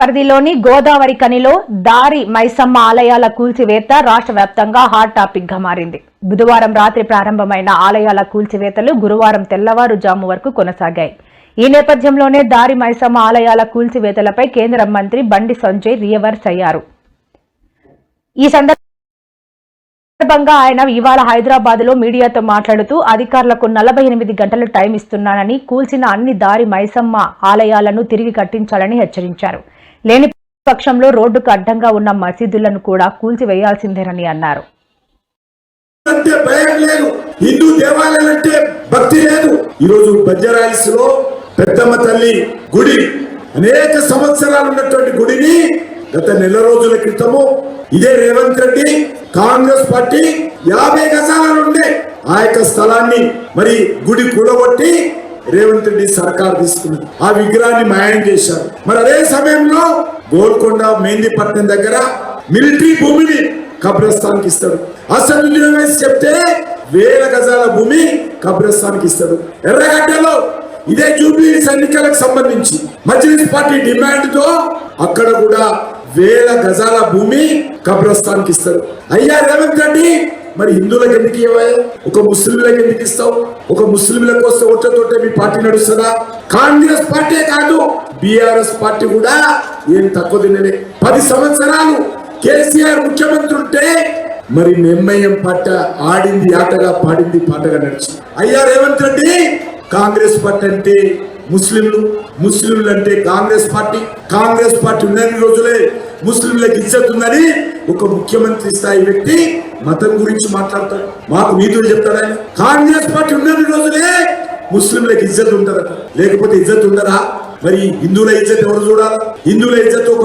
పరిధిలోని గోదావరి కనిలో దారి మైసమ్మ ఆలయాల కూల్చివేత రాష్ట్ర వ్యాప్తంగా హాట్ టాపిక్గా మారింది. బుధవారం రాత్రి ప్రారంభమైన ఆలయాల కూల్చివేతలు గురువారం తెల్లవారుజాము వరకు కొనసాగాయి. ఈ నేపథ్యంలోనే దారి మైసమ్మ ఆలయాల కూల్చివేతలపై కేంద్ర మంత్రి బండి సంజయ్ రియవర్స్ అయ్యారు. ఈ సందర్భంగా ఆయన ఇవాళ హైదరాబాద్లో మీడియాతో మాట్లాడుతూ అధికారులకు నలభై ఎనిమిది గంటలు టైం ఇస్తున్నానని కూల్చిన అన్ని దారి మైసమ్మ ఆలయాలను తిరిగి కట్టించాలని హెచ్చరించారు. లేని పక్షంలో రోడ్డుకు అడ్డంగా ఉన్న మసీదులను కూడా కూల్చివేయాల్సిందేనని అన్నారు. అంటే భయం లేదు. హిందూ దేవాలయాలంటే భక్తి లేదు. ఈరోజు బంజారాయిల్స్లో పెద్దమ్మ తల్లి గుడి అనేక సంవత్సరాలు ఉన్నటువంటి గుడిని గత నెల రోజుల క్రితము ఇదే రేవంత్ రెడ్డి కాంగ్రెస్ పార్టీ యాభై గజాల నుండే ఆ యొక్క స్థలాన్ని మరి గుడి కూడగొట్టి రేవంత్ రెడ్డి సర్కార్ తీసుకున్నది ఆ విగ్రహాన్ని మాయం చేశారు. మరి అదే సమయంలో గోల్కొండ మెహందీపట్నం దగ్గర మిలిటరీ భూమిని కబ్రస్థాన్కి ఇస్తాడు. అసలు వేసి చెప్తే వేల గజాల భూమి కబ్రస్థాన్కి ఇస్తాడు. ఎర్రగడ్డలో ఇదే జూబ్లీ ఎన్నికలకు సంబంధించి మజ్లిస్ పార్టీ డిమాండ్తో అక్కడ కూడా వేల గజాల భూమి కబ్రస్థాన్కి ఇస్తారు అయ్యా రేవంత్ రెడ్డి మరి హిందువులకు ఎందుకు ఇవ్వాలి? ఒక ముస్లింలకు ఎందుకు ఇస్తావు? ఒక ముస్లింలకు వస్తే ఓట్లతోటే మీ పార్టీ నడుస్తుందా? కాంగ్రెస్ పార్టీ కాదు బీఆర్ఎస్ పార్టీ కూడా ఏం తక్కువ తినలే. పది సంవత్సరాలు కేసీఆర్ ముఖ్యమంత్రి ఉంటే మరి ఎంఐఎం పాట ఆడింది ఆటగా పాడింది పాటగా నడిచి అయ్యా రేవంత్ రెడ్డి కాంగ్రెస్ పార్టీ అంటే ముస్లింలు ముస్లింలు అంటే కాంగ్రెస్ పార్టీ. కాంగ్రెస్ పార్టీ ఉన్న రోజులే ముస్లింలకు ఇజ్జత్ ఉందని ఒక ముఖ్యమంత్రి స్థాయి వ్యక్తి మతం గురించి మాట్లాడతాడు. మాకు నీతులు చెప్తాడు? ఆయన కాంగ్రెస్ పార్టీ ఉన్నన్ని రోజులే ముస్లింలకు ఇజ్జత్ ఉంటారట. లేకపోతే ఇజ్జత్ ఉండరా? మరి హిందువుల ఇజ్జత్ ఎవరు చూడాలి? హిందువుల ఇజ్జత్ ఒక